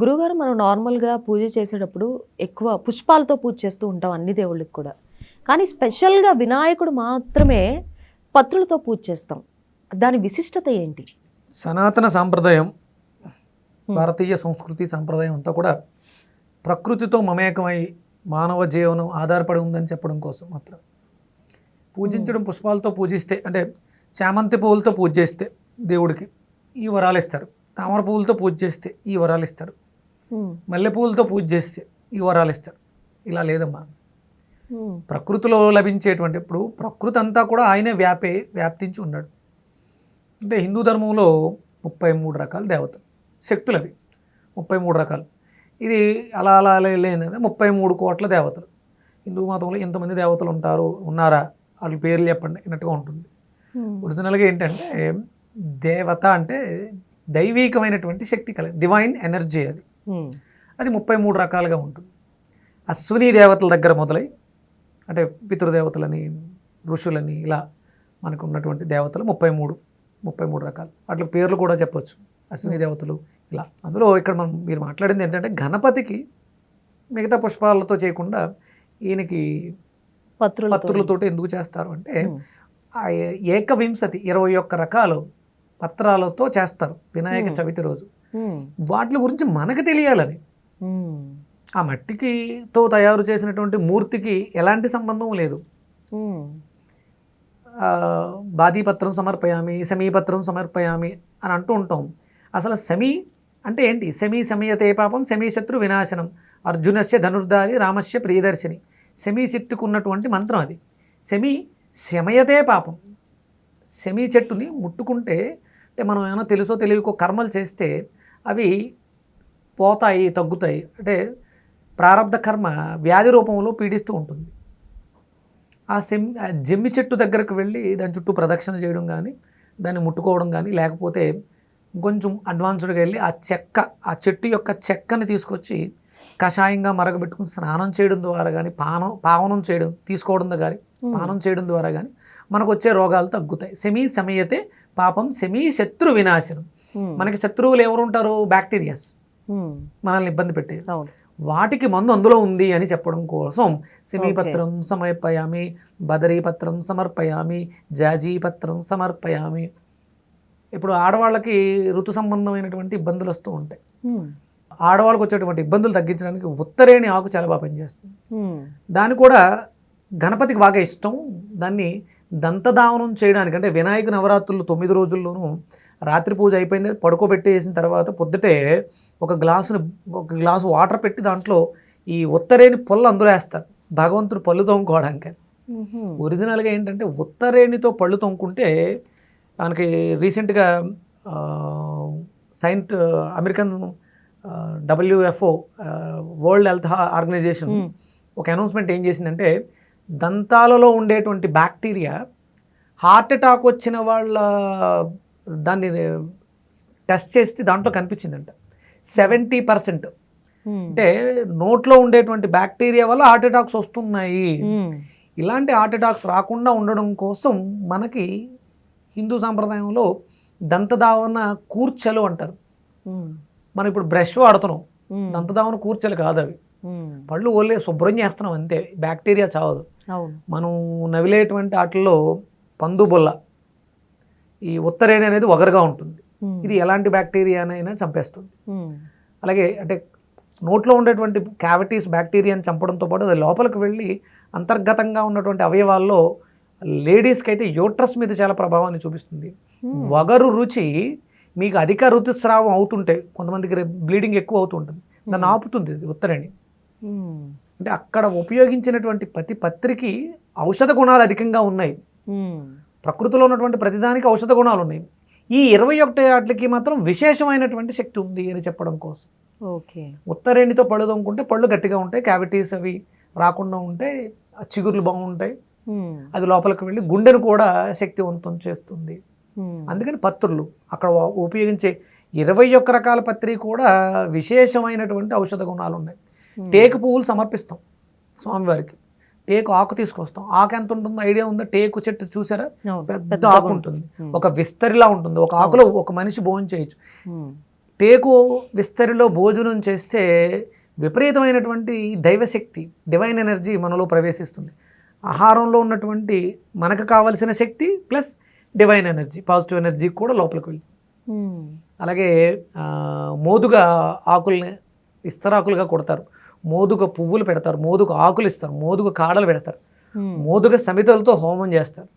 గురువుగారు మనం నార్మల్గా పూజ చేసేటప్పుడు ఎక్కువ పుష్పాలతో పూజ చేస్తూ ఉంటాం అన్ని దేవుళ్ళకి కూడా. కానీ స్పెషల్గా వినాయకుడు మాత్రమే పత్రులతో పూజ చేస్తాం. దాని విశిష్టత ఏంటి? సనాతన సాంప్రదాయం భారతీయ సంస్కృతి సాంప్రదాయం అంతా కూడా ప్రకృతితో మమేకమై మానవ జీవనం ఆధారపడి ఉందని చెప్పడం కోసం మాత్రం. పూజించడం పుష్పాలతో పూజిస్తే అంటే చామంతి పువ్వులతో పూజ చేస్తే దేవుడికి ఈ వరాలు ఇస్తారు. తామర పువ్వులతో పూజ చేస్తే ఈ వరాలు ఇస్తారు. హ్మ్. మల్లె పువ్వులతో పూజ చేస్తే ఈ వరాలు ఇస్తారు. ఇలా లేదమ్మా. ప్రకృతిలో లభించేటువంటి ఇప్పుడు ప్రకృతి అంతా కూడా ఆయనే వ్యాపే వ్యాప్తించి ఉన్నాడు. అంటే హిందూ ధర్మంలో ముప్పై మూడు రకాల దేవతలు శక్తులు అవి ముప్పై మూడు రకాలు. ఇది అలా అలా లేని ముప్పై మూడు కోట్ల దేవతలు. హిందూ మతంలో ఎంతమంది దేవతలు ఉంటారు ఉన్నారా? వాళ్ళ పేర్లు చెప్పండి అన్నట్టుగా ఉంటుంది. ఒరిజినల్గా ఏంటంటే దేవత అంటే దైవీకమైనటువంటి శక్తి కల డివైన్ ఎనర్జీ అది. అది ముప్పై మూడు రకాలుగా ఉంటుంది. అశ్విని దేవతల దగ్గర మొదలై అంటే పితృదేవతలని ఋషులని ఇలా మనకు ఉన్నటువంటి దేవతలు ముప్పై మూడు ముప్పై మూడు రకాలు. వాటి పేర్లు కూడా చెప్పొచ్చు. అశ్విని దేవతలు ఇలా. అందులో ఇక్కడ మనం మీరు మాట్లాడింది ఏంటంటే గణపతికి మిగతా పుష్పాలతో చేయకుండా ఈయనకి పత్రులతో పత్రులతోటి ఎందుకు చేస్తారు అంటే ఏకవింశతి ఇరవై ఒక్క రకాలు పత్రాలతో చేస్తారు. వినాయక. చవితి రోజు. వాటి గురించి మనకు తెలియాలని. హ్మ్. ఆ మట్టికి తో తయారు చేసినటువంటి మూర్తికి ఎలాంటి సంబంధం లేదు. హ్మ్. ఆ, బాదీపత్రం సమర్పయామి సమీపత్రం సమర్పయామి అని అంటూ ఉంటాం. అసలు సమీ అంటే ఏంటి? సమీ సమయతే పాపం సమీ శత్రు వినాశనం. అర్జునస్య ధనుర్ధారి రామస్య ప్రియదర్శిని. సెమీ చెట్టుకు ఉన్నటువంటి మంత్రం అది. సెమీ శమయతే పాపం. సెమీ చెట్టుని ముట్టుకుంటే అంటే మనం ఏమైనా తెలుసో తెలియకో కర్మలు చేస్తే అవి పోతాయి తగ్గుతాయి. అంటే ప్రారంధ కర్మ వ్యాధి రూపంలో పీడిస్తూ ఉంటుంది. ఆ సెమ్ జమ్మి చెట్టు దగ్గరకు వెళ్ళి దాని చుట్టూ ప్రదక్షిణ చేయడం కానీ దాన్ని ముట్టుకోవడం కానీ లేకపోతే కొంచెం అడ్వాన్స్డ్గా వెళ్ళి ఆ చెక్క ఆ చెట్టు యొక్క చెక్కని తీసుకొచ్చి కషాయంగా మరగబెట్టుకుని స్నానం చేయడం ద్వారా కానీ పానం పావనం చేయడం తీసుకోవడం కానీ పానం చేయడం ద్వారా కానీ మనకు వచ్చే రోగాలు తగ్గుతాయి. సెమీ సమయతే పాపం సెమీ శత్రు వినాశనం. మనకి శత్రువులు ఎవరు ఉంటారు? బ్యాక్టీరియాస్. మనల్ని ఇబ్బంది పెట్టేది వాటికి మందు అందులో ఉంది అని చెప్పడం కోసం సెమీపత్రం సమర్పయామి బదరీపత్రం సమర్పయామి జాజీపత్రం సమర్పయామి. ఇప్పుడు ఆడవాళ్ళకి ఋతు సంబంధమైనటువంటి ఇబ్బందులు వస్తూ ఉంటాయి. ఆడవాళ్ళకి వచ్చేటువంటి ఇబ్బందులు తగ్గించడానికి ఉత్తరేణి ఆకు చాలా బాగా పనిచేస్తుంది. దాన్ని కూడా గణపతికి బాగా ఇష్టం దాన్ని దంతధావనం చేయడానికి అంటే వినాయక నవరాత్రులు తొమ్మిది రోజుల్లోనూ రాత్రి పూజ అయిపోయింది పడుకోబెట్టేసిన తర్వాత పొద్దుటే ఒక గ్లాసుని ఒక గ్లాసు వాటర్ పెట్టి దాంట్లో ఈ ఉత్తరేణి పొల్లు అందులో వేస్తారు భగవంతుడు పళ్ళు తోముకోవడానికి. ఒరిజినల్గా ఏంటంటే ఉత్తరేణితో పళ్ళు తోముకుంటే మనకి రీసెంట్గా saint American WFO world health organization. ఒక అనౌన్స్మెంట్ ఏం చేసిందంటే దంతాలలో ఉండేటువంటి బ్యాక్టీరియా హార్ట్ అటాక్ వచ్చిన వాళ్ళ దాన్ని టెస్ట్ చేస్తే దాంట్లో కనిపించిందంట సెవెంటీ పర్సెంట్ హ్మ్. అంటే నోట్లో ఉండేటువంటి బ్యాక్టీరియా వల్ల హార్ట్ అటాక్స్ వస్తున్నాయి హ్మ్. ఇలాంటి హార్ట్ అటాక్స్ రాకుండా ఉండడం కోసం మనకి హిందూ సాంప్రదాయంలో దంతధావన కూర్చలు అంటారు హ్మ్. మనం ఇప్పుడు బ్రష్ వాడుతున్నాం. దంతధావన కూర్చలు కాదు అవి. పళ్ళు ఓన్లీ శుభ్రం చేస్తున్నాం అంతే. బ్యాక్టీరియా చావదు. మనం నవిలేటువంటి వాటిల్లో పందు బొల్ల ఈ ఉత్తరేణి అనేది ఒగరుగా ఉంటుంది. ఇది ఎలాంటి బ్యాక్టీరియానైనా చంపేస్తుంది. అలాగే అంటే నోట్లో ఉండేటువంటి క్యావిటీస్ బ్యాక్టీరియాని చంపడంతో పాటు అది లోపలికి వెళ్ళి అంతర్గతంగా ఉన్నటువంటి అవయవాల్లో లేడీస్కి అయితే యోట్రస్ మీద చాలా ప్రభావాన్ని చూపిస్తుంది. వగరు రుచి మీకు అధిక ఋతుస్రావం అవుతుంటే కొంతమందికి బ్లీడింగ్ ఎక్కువ అవుతుంటుంది దాన్ని ఆపుతుంది ఉత్తరేణి. అంటే అక్కడ ఉపయోగించినటువంటి ప్రతి పత్రికి ఔషధ గుణాలు అధికంగా ఉన్నాయి. ప్రకృతిలో ఉన్నటువంటి ప్రతిదానికి ఔషధ గుణాలు ఉన్నాయి ఈ ఇరవై ఒకటి వాటికి మాత్రం విశేషమైనటువంటి శక్తి ఉంది అని చెప్పడం కోసం ఓకే ఉత్తరేణితో పళ్ళు తోముకుంటే పళ్ళు గట్టిగా ఉంటాయి క్యావిటీస్ అవి రాకుండా ఉంటాయి ఆ చిగుర్లు బాగుంటాయి. అది లోపలికి వెళ్ళి గుండెను కూడా శక్తివంతం చేస్తుంది. అందుకని పత్రులు అక్కడ ఉపయోగించే ఇరవై ఒక్క రకాల పత్రి కూడా విశేషమైనటువంటి ఔషధ గుణాలు ఉన్నాయి. టేకు పువ్వులు సమర్పిస్తాం స్వామివారికి. టేకు ఆకు తీసుకొస్తాం. ఆకు ఎంత ఉంటుందో ఐడియా ఉందా? టేకు చెట్టు చూసారా. పెద్ద ఆకు ఉంటుంది. ఒక విస్తరిలా ఉంటుంది. ఒక ఆకులో ఒక మనిషి భోజనం చేయొచ్చు. టేకు విస్తరిలో భోజనం చేస్తే విపరీతమైనటువంటి దైవశక్తి డివైన్ ఎనర్జీ మనలో ప్రవేశిస్తుంది. ఆహారంలో ఉన్నటువంటి మనకు కావలసిన శక్తి plus divine energy positive energy కూడా లోపలికి వెళ్ళి. మ్మ్. అలాగే మోదుగా ఆకుల్ని ఇస్తరాకులుగా కొడతారు. మోదుగ పువ్వులు పెడతారు మోదుగ ఆకులు ఇస్తారు మోదుగ కాడలు పెడతారు. మ్మ్. మోదుగ సమితలతో హోమం చేస్తారు.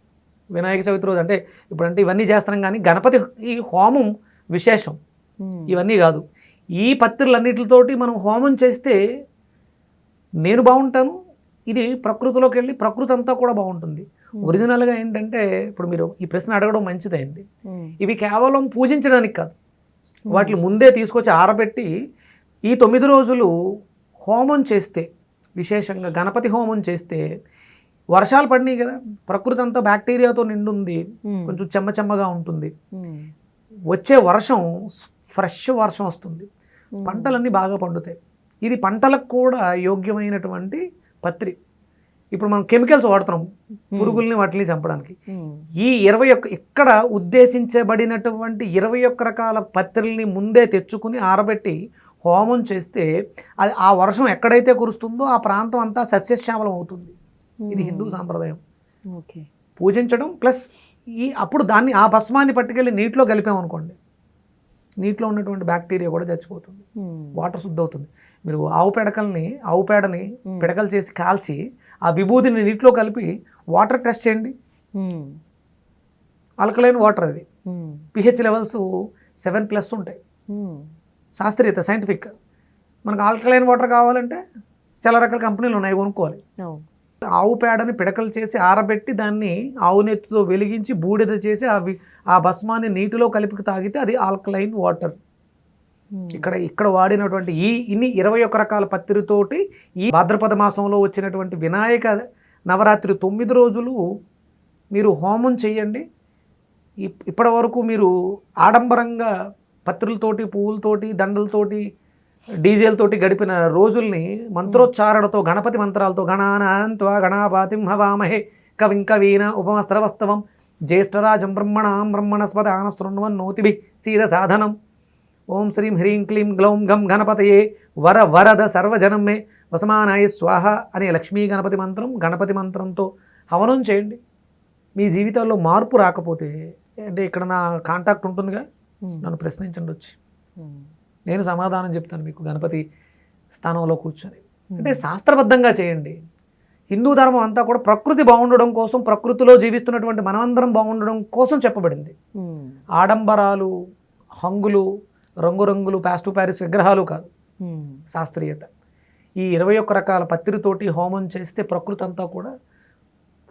వినాయక చవితి రోజు అంటే ఇప్పుడంటే ఇవన్నీ చేస్తున్నాం కానీ గణపతి ఈ హోమం విశేషం. మ్మ్. ఇవన్నీ కాదు. ఈ పత్రులన్నిటితోటి మనం హోమం చేస్తే నేను బాగుంటాను ఇది ప్రకృతిలోకి వెళ్ళి ప్రకృతి అంతా కూడా బాగుంటుంది. ఒరిజినల్గా ఏంటంటే ఇప్పుడు మీరు ఈ ప్రశ్న అడగడం మంచిదైంది. మ్మ్. ఇవి కేవలం పూజించడానికి కాదు. వాటిని ముందే తీసుకొచ్చి ఆరబెట్టి ఈ తొమ్మిది రోజులు హోమం చేస్తే విశేషంగా గణపతి హోమం చేస్తే వర్షాలు పడినాయి కదా ప్రకృతి అంతా బ్యాక్టీరియాతో నిండుంది. కొంచెం చెమ్మ చెమ్మగా ఉంటుంది. వచ్చే వర్షం ఫ్రెష్ వర్షం వస్తుంది. పంటలన్నీ బాగా పండుతాయి. ఇది పంటలకు కూడా యోగ్యమైనటువంటి పత్రి. ఇప్పుడు మనం కెమికల్స్ వాడుతున్నాం పురుగుల్ని వాటిని చంపడానికి. ఈ ఇరవై ఒక్క ఇక్కడ ఉద్దేశించబడినటువంటి ఇరవై ఒక్క రకాల పత్రుల్ని ముందే తెచ్చుకుని ఆరబెట్టి హోమం చేస్తే అది ఆ వర్షం ఎక్కడైతే కురుస్తుందో ఆ ప్రాంతం అంతా సస్యశ్యామలం అవుతుంది. ఇది హిందూ సాంప్రదాయం. ఓకే. పూజించడం ప్లస్ ఈ అప్పుడు దాన్ని ఆ భస్మాన్ని పట్టుకెళ్ళి నీటిలో కలిపామనుకోండి నీటిలో ఉన్నటువంటి బ్యాక్టీరియా కూడా చచ్చిపోతుంది. వాటర్ శుద్ధి అవుతుంది. మీరు ఆవు పెడకల్ని ఆవు పేడని పిడకలు చేసి కాల్చి ఆ విభూతిని నీటిలో కలిపి వాటర్ టెస్ట్ చేయండి. ఆల్కలైన్ వాటర్ అది. పిహెచ్ లెవెల్స్ సెవెన్ ప్లస్ ఉంటాయి. శాస్త్రీయత సైంటిఫిక్ మనకు ఆల్కలైన్ వాటర్ కావాలంటే చాలా రకాల కంపెనీలు ఉన్నాయి కొనుక్కోవాలి ఆవు పేడని పిడకలు చేసి ఆరబెట్టి దాన్ని ఆవు నెత్తితో వెలిగించి బూడిద చేసి ఆ ఆ భస్మాన్ని నీటిలో కలిపి తాగితే అది ఆల్కలైన్ వాటర్. ఇక్కడ ఇక్కడ వాడినటువంటి ఈ ఇన్ని ఇరవై ఒక్క రకాల పత్రితోటి ఈ భాద్రపద మాసంలో వచ్చినటువంటి వినాయక నవరాత్రి తొమ్మిది రోజులు మీరు హోమం చేయండి. ఇప్- ఇప్పటి వరకు మీరు ఆడంబరంగా పత్రులతోటి పువ్వులతోటి దండలతోటి డీజేలతోటి గడిపిన రోజుల్ని మంత్రోచ్చారణతో గణపతి మంత్రాలతో గణానాంత్వా గణాపాతిం హవామహే కవిం కవీన ఉపమస్త్రవస్తవం జ్యేష్ఠరాజం బ్రహ్మణాం బ్రహ్మణస్పద ఆనశృణ్వన్నోతిభి సీద సాధనం ఓం శ్రీం హ్రీం క్లీం గ్లౌం గం గణపతయే. వర వరద సర్వజనం మే వసమానాయ స్వాహ అనే లక్ష్మీ గణపతి మంత్రం గణపతి మంత్రంతో హవనం చేయండి. మీ జీవితాల్లో మార్పు రాకపోతే అంటే ఇక్కడ నా కాంటాక్ట్ ఉంటుందిగా. నన్ను ప్రశ్నించండి వచ్చి. నేను సమాధానం చెప్తాను మీకు గణపతి స్థానంలో కూర్చొని. అంటే శాస్త్రబద్ధంగా చేయండి. హిందూ ధర్మం అంతా కూడా ప్రకృతి బాగుండడం కోసం ప్రకృతిలో జీవిస్తున్నటువంటి మనమందరం బాగుండడం కోసం చెప్పబడింది. ఆడంబరాలు హంగులు రంగురంగులు ప్యాస్టు ప్యారిస్ విగ్రహాలు కాదు. శాస్త్రీయత. ఈ ఇరవై ఒక్క రకాల పత్తిరితోటి హోమం చేస్తే ప్రకృతి అంతా కూడా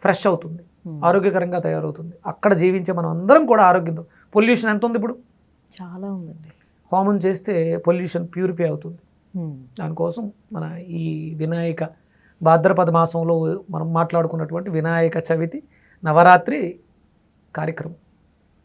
ఫ్రెష్ అవుతుంది. ఆరోగ్యకరంగా తయారవుతుంది. అక్కడ జీవించే మనం అందరం కూడా ఆరోగ్యంతో పొల్యూషన్ ఎంత ఉంది ఇప్పుడు? చాలా ఉందండి. హోమం చేస్తే పొల్యూషన్ ప్యూరిఫై అవుతుంది. దానికోసం మన ఈ వినాయక భాద్రపద మాసంలో మనం మాట్లాడుకున్నటువంటి వినాయక చవితి నవరాత్రి కార్యక్రమం.